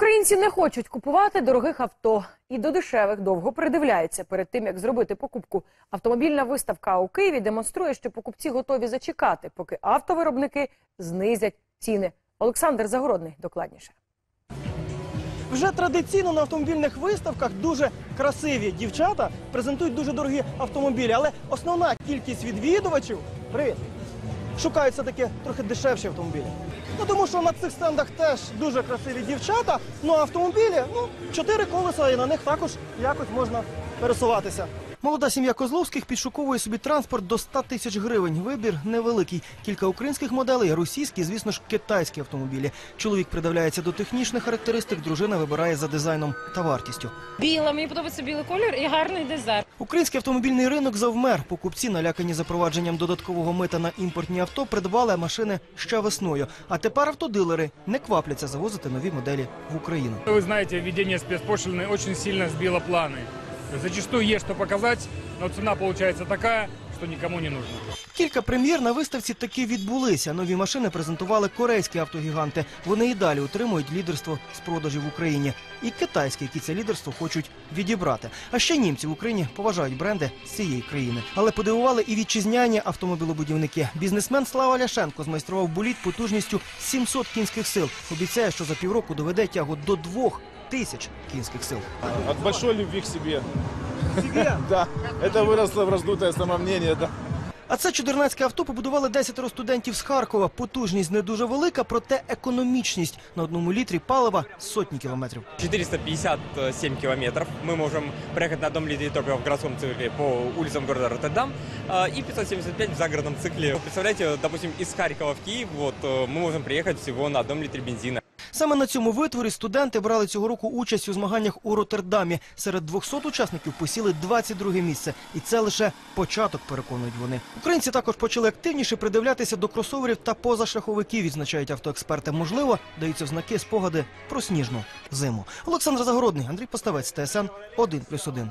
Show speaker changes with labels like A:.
A: Українці не хочуть купувати дорогих авто і до дешевих довго придивляються перед тим, як зробити покупку. Автомобільна виставка у Києві демонструє, що покупці готові зачекати, поки автовиробники знизять ціни. Олександр Загородний докладніше.
B: Вже традиційно на автомобільних виставках дуже красиві дівчата презентують дуже дорогі автомобілі, але основна кількість відвідувачів привіт, шукають все таки трохи дешевші автомобілі. Ну тому що на цих стендах теж дуже красиві дівчата. Ну а автомобілі, ну чотири колеса, і на них також якось можна пересуватися. Молода сім'я Козловських підшуковує собі транспорт до 100 тисяч гривень. Вибір невеликий. Кілька українських моделей, російські, звісно ж, китайські автомобілі. Чоловік придивляється до технічних характеристик, дружина вибирає за дизайном та вартістю.
C: Біла, мені подобається білий колір і гарний дизайн.
B: Український автомобільний ринок завмер. Покупці, налякані запровадженням додаткового мита на імпортні авто, придбали машини ще весною. А тепер автодилери не квапляться завозити нові моделі в Україну.
D: Вы знаете, введение спецпошлины очень сильно сбило планы. Зачастую есть что показать, но цена получается такая, что никому не нужно.
B: Кілька прем'єр на виставці таки відбулися. Нові машини презентували корейські автогіганти. Вони і далі утримують лідерство з продажів в Україні. І китайські, які це лідерство хочуть відібрати. А ще німці в Україні поважають бренди з цієї країни. Але подивували і вітчизняні автомобілобудівники. Бізнесмен Слава Ляшенко змайстрував боліт потужністю 700 кінських сил. Обіцяє, що за півроку доведе тягу до двох тисяч кінських сил.
E: От большой любви к себе. Да, это выросло в раздутое самомнение, да.
B: А це чудернацьке авто побудували 10 студентів з Харкова. Потужність не дуже велика, проте економічність на одному літрі палива сотні кілометрів.
F: 457 километров. Мы можем проехать на одном литре топлива в городском цикле по улицам города Роттердам э, и 575 в загородном цикле. Представляете, допустим, из Харькова в Киев вот, э, мы можем приехать всего на одном литре бензина.
B: Саме на цьому витворі студенти брали цього року участь у змаганнях у Роттердамі. Серед 200 учасників посіли 22 місце, і це лише початок, переконують вони. Українці також почали активніше придивлятися до кросоверів та позашаховиків, відзначають автоексперти. Можливо, даються в знаки спогади про сніжну зиму. Олександр Загородний, Андрій Поставець, ТСН 1+,1.